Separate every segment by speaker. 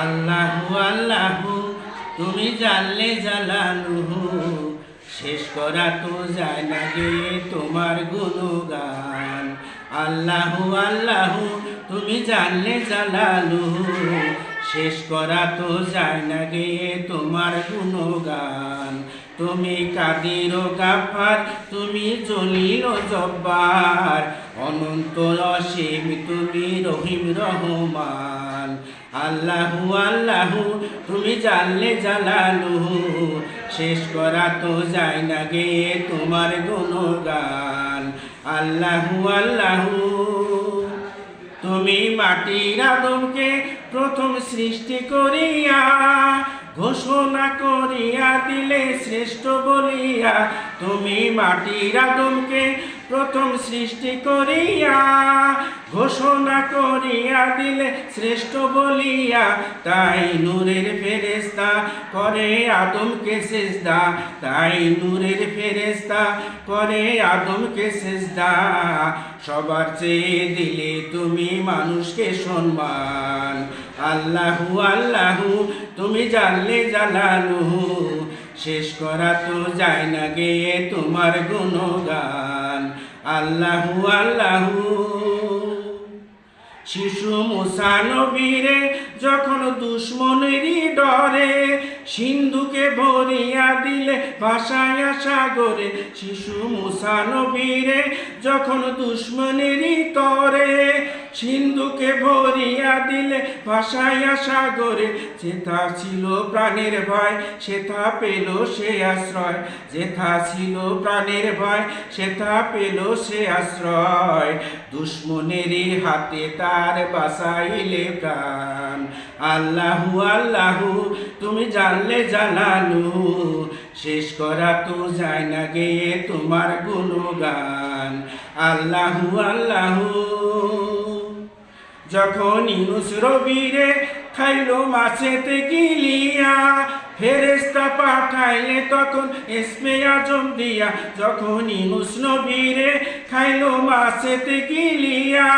Speaker 1: আল্লাহু আল্লাহু, তুমি জানলে জালালুহু। শেষ করা তো যায় না গে তোমার গুণগান। আল্লাহু আল্লাহু, তুমি জানলে জালালুহু। শেষ করা তো যায় না গে তোমার গুণগান। তুমি কাদির গাফার তুমি জলিল জব্বার। অনন্ত অসীম তুমি রহিম রহমান। আল্লাহু আল্লাহু, তুমি জানলে জালালুহু শেষ করা তো যায় না গে তোমার গুণগান। আল্লাহু আল্লাহু, তুমি মাটির আদমকে প্রথম সৃষ্টি করিয়া, ঘোষণা করিয়া দিলে শ্রেষ্ঠ বলিয়া, তুমি মাটির আদমকে প্রথম সৃষ্টি করিয়া, ঘোষণা করিয়া দিলে শ্রেষ্ঠ বলিয়া, তাই নূরের ফেরেস্তা করে আদমকে সেজদা, তাই নূরের ফেরেস্তা করে আদমকে সেজদা। সবার চেয়ে দিলে তুমি মানুষকে সম্মান। আল্লাহু আল্লাহু, তুমি জানলে জালালুহু। শেষ করা তো যায় না গে তোমার গুণগান। আল্লাহু আল্লাহু। শিশু মুসানবীরে যখন দুশ্মনেরই ডরে, সিন্ধুকে ভরিয়া দিলে ভাসায়া সাগরে শিশু মুসানবীরে যখন দুশ্মনেরই তরে, সিন্ধুকে ভরিয়া দিলে ভাসায়া সাগরে যেথা ছিল প্রাণের ভয়, সেথা পেল সে আশ্রয়। যেথা ছিল প্রাণের ভয়, সেথা পেল সে আশ্রয়। দুশ্মনেরই হাতে তার বাসাইলে প্রাণ। আল্লাহু আল্লাহু, তুমি জানলে জানালু, শেষ করা তো যায় না গে তোমার গুণগান। আল্লাহু আল্লাহু। যখন ইউনুস রবিরে খাইল মাছেতে গিলিয়া ফেরেস্তা পাঠাইলে তখন এসমে আজম দিয়া যখন ইউনুস নবীরে খাইলো মাছেতে গিলিয়া।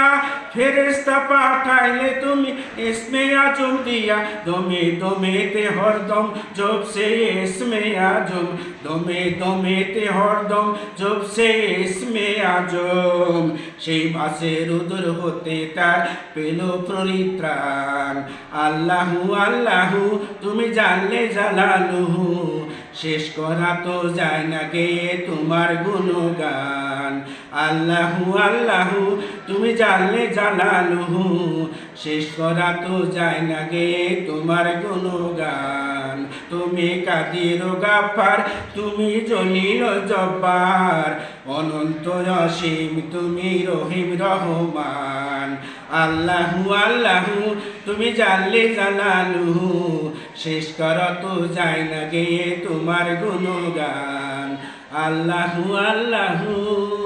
Speaker 1: ফেরেস্তা পাঠাইলে তুমি এসমে আজম দিয়া, দমে দমেতে হরদম জবসে এসমে আজম। দমে দমেতে হরদম জবসে এসমে আজম। সেই মাসে উদর হতে তার পেল পরিত্রাণ। আল্লাহু আল্লাহু, তুমি জানলে শেষ করা তো যায় না গে তোমার গুণগান। আল্লাহু আল্লাহু, তুমি জানলে জালালুহু, শেষ করা তো যায় না গে তোমার গুণগান। তুমি কাদির গাফার, তুমি জলিল জব্বার। অনন্ত অসীম, তুমি রহিম রহমান। আল্লাহু আল্লাহু, তুমি জানলে জানালুহু শেষ কর তো যায় না গে তোমার গুণগান। আল্লাহু আল্লাহু।